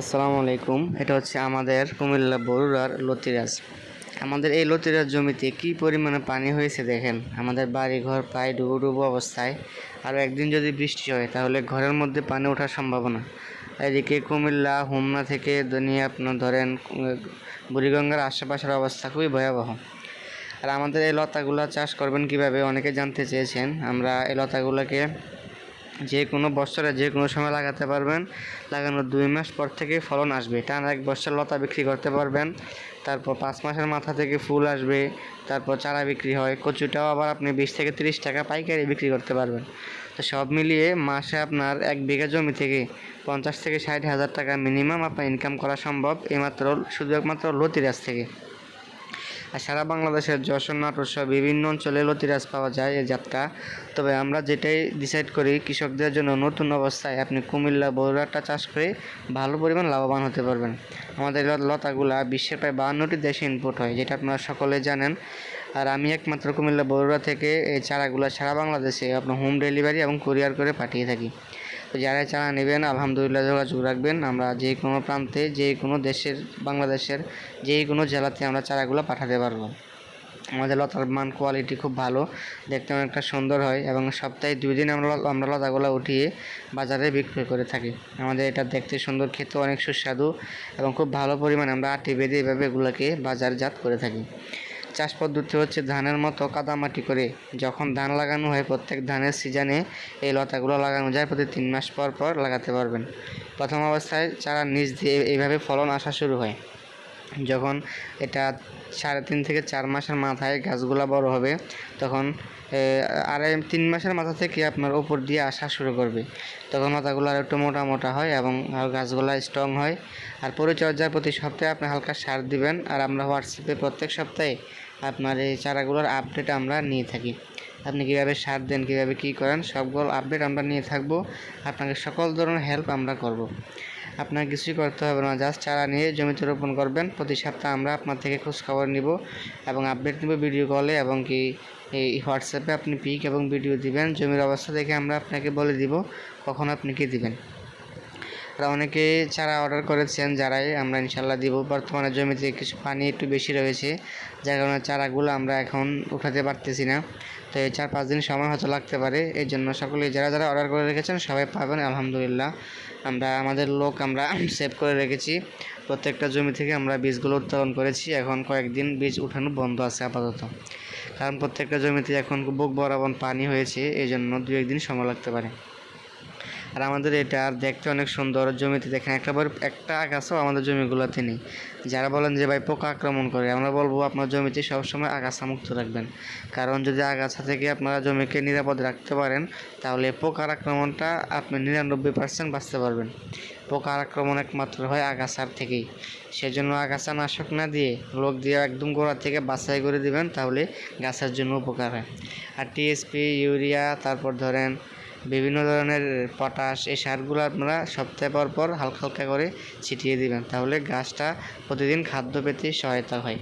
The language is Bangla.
আসসালামু আলাইকুম। এটা হচ্ছে আমাদের কুমিল্লা বরুড়ার লতিরাজ। আমাদের এই লতিরাজ জমিতে কি পরিমাণে পানি হয়েছে দেখেন? আমাদের বাড়ি ঘর প্রায় ডুবো ডুবো অবস্থায়। আর একদিন যদি বৃষ্টি হয়, তাহলে ঘরের মধ্যে পানি ওঠার সম্ভাবনা। এদিকে কুমিল্লা, হোমনা থেকে নিয়ে আপনার ধরেন, বুড়িগঙ্গার আশেপাশের অবস্থা খুবই ভয়াবহ। আর আমাদের এই লতাগুলো চাষ করবেন কীভাবে? অনেকে জানতে চেয়েছেন। আমরা এই লতাগুলোকে যে কোনো বছরে যে কোনো সময় লাগাতে পারবেন। লাগানোর দুই মাস পর থেকে ফলন আসবে। টানা এক বছর লতা বিক্রি করতে পারবেন। তারপর পাঁচ মাসের মাথা থেকে ফুল আসবে। তারপর চারা বিক্রি হয়। কচুটাও আবার আপনি বিশ থেকে তিরিশ টাকা পাইকারি বিক্রি করতে পারবেন। তো সব মিলিয়ে মাসে আপনার এক বিঘা জমি থেকে পঞ্চাশ থেকে ষাট হাজার টাকা মিনিমাম আপনার ইনকাম করা সম্ভব। এইমাত্র, শুধু একমাত্র লতিরাজ থেকে। আর সারা বাংলাদেশের যশোর, নাটোর সহ বিভিন্ন অঞ্চলে লতিরাজ পাওয়া যায় এই জাতটা তবে আমরা যেটাই ডিসাইড করি কৃষকদের জন্য নতুন অবস্থায়, আপনি কুমিল্লা বগুড়াটা চাষ করে ভালো পরিমাণ লাভবান হতে পারবেন। আমাদের লতাগুলা বিশ্বের প্রায় বাহান্নটি দেশে ইনপুট হয়, যেটা আপনারা সকলে জানেন। আর আমি একমাত্র কুমিল্লা বগুড়া থেকে এই চারাগুলো সারা বাংলাদেশে আপনার হোম ডেলিভারি এবং কুরিয়ার করে পাঠিয়ে থাকি। তো যারা চারা নেবেন, আলহামদুলিল্লাহ যোগাযোগ রাখবেন। আমরা যে কোনো প্রান্তে, যে কোনো দেশের, বাংলাদেশের যে কোনো জেলাতে আমরা চারাগুলো পাঠাতে পারব। আমাদের লতার মান কোয়ালিটি খুব ভালো, দেখতে অনেকটা সুন্দর হয় এবং সপ্তাহে দুই দিন আমরা আমরা লতাগুলো উঠিয়ে বাজারে বিক্রয় করে থাকি। আমাদের এটা দেখতে সুন্দর, খেতে অনেক সুস্বাদু এবং খুব ভালো পরিমাণে আমরা আটি বেঁধে এভাবে এগুলোকে বাজারজাত করে থাকি। চাষ পদ্ধতি হচ্ছে ধানের মতো কাদামাটি করে। যখন ধান লাগানো হয়, প্রত্যেক ধানের সিজনে এই লতাগুলো লাগানো যায়, প্রতি তিন মাস পর পর লাগাতে পারবেন। প্রথম অবস্থায় চারা নিচ দিয়ে এইভাবে ফলন আসা শুরু হয়। যখন এটা সাড়ে তিন থেকে চার মাসের মাথায় গাছগুলো বড় হবে, তখন আড়াই, তিন মাসের মাথা থেকে আপনার উপর দিয়ে আসা শুরু করবে। তখন পাতাগুলো আর একটু মোটা মোটা হয় এবং গাছগুলা স্ট্রং হয়। আর পরিচর্যার প্রতি সপ্তাহে আপনি হালকা সার দিবেন। আর আমরা হোয়াটসঅ্যাপে প্রত্যেক সপ্তাহে আপনার এই চারাগুলোর আপডেট আমরা নিয়ে থাকি। আপনি কীভাবে সার দেন, কীভাবে কী করেন সবগুলো আপডেট আমরা নিয়ে থাকব। আপনাকে সকল ধরনের হেল্প আমরা করব। আপনার কিছুই করতে হবে না জাস্ট চারা নিয়ে জমিতে রোপণ করবেন। প্রতি সপ্তাহে আমরা আপনার থেকে খোঁজ খবর নিব এবং আপডেট নেব ভিডিও কলে এবং কি এই হোয়াটসঅ্যাপে আপনি পিক এবং ভিডিও দিবেন। জমির অবস্থা দেখে আমরা আপনাকে বলে দিব, কখন আপনি কি দিবেন। আর অনেকে চারা অর্ডার করেছেন, যারাই আমরা ইনশাল্লাহ দিব। বর্তমানে জমিতে কিছু পানি একটু বেশি রয়েছে, যার কারণে চারাগুলো আমরা এখন উঠাতে পারতেছি না। তো এই চার পাঁচ দিন সময় হয়তো লাগতে পারে, এই জন্য সকলে যারা যারা অর্ডার করে রেখেছেন, সবাই পাবেন, আলহামদুলিল্লাহ। আমরা, আমাদের লোক আমরা সেভ করে রেখেছি। প্রত্যেকটা জমি থেকে আমরা বীজগুলো উত্তোলন করেছি, এখন কয়েকদিন বীজ উঠানো বন্ধ আছে আপাতত। কারণ প্রত্যেকটা জমিতে এখন বুক বরাবর পানি হয়েছে, এই জন্য দু একদিন সময় লাগতে পারে। আর আমাদের এটা আর দেখতে অনেক সুন্দর জমিতে দেখেন, একটা একটা আগাছাও আমাদের জমিগুলোতে নেই। যারা বলেন যে, ভাই, পোকা আক্রমণ করে, আমরা বলব আপনার জমিতে সবসময় আগাছা মুক্ত রাখবেন। কারণ যদি আগাছা থেকে আপনারা জমিকে নিরাপদে রাখতে পারেন, তাহলে পোকার আক্রমণটা আপনি নিরানব্বই পার্সেন্ট বাঁচতে পারবেন। পোকার আক্রমণ একমাত্র হয় আগাছার থেকেই। সেজন্য আগাছা নাশক না দিয়ে, লোক দিয়ে একদম গোড়া থেকে বাছাই করে দিবেন, তাহলে গাছের জন্য উপকার হয়। আর টিএসপি ইউরিয়া, তারপর ধরেন বিভিন্ন ধরনের পটাশ, এই সারগুলো আপনারা সপ্তাহ পর পর হালকা হালকা করে ছিটিয়ে দিবেন। তাহলে গাছটা প্রতিদিন খাদ্য পেতে সহায়তা হয়।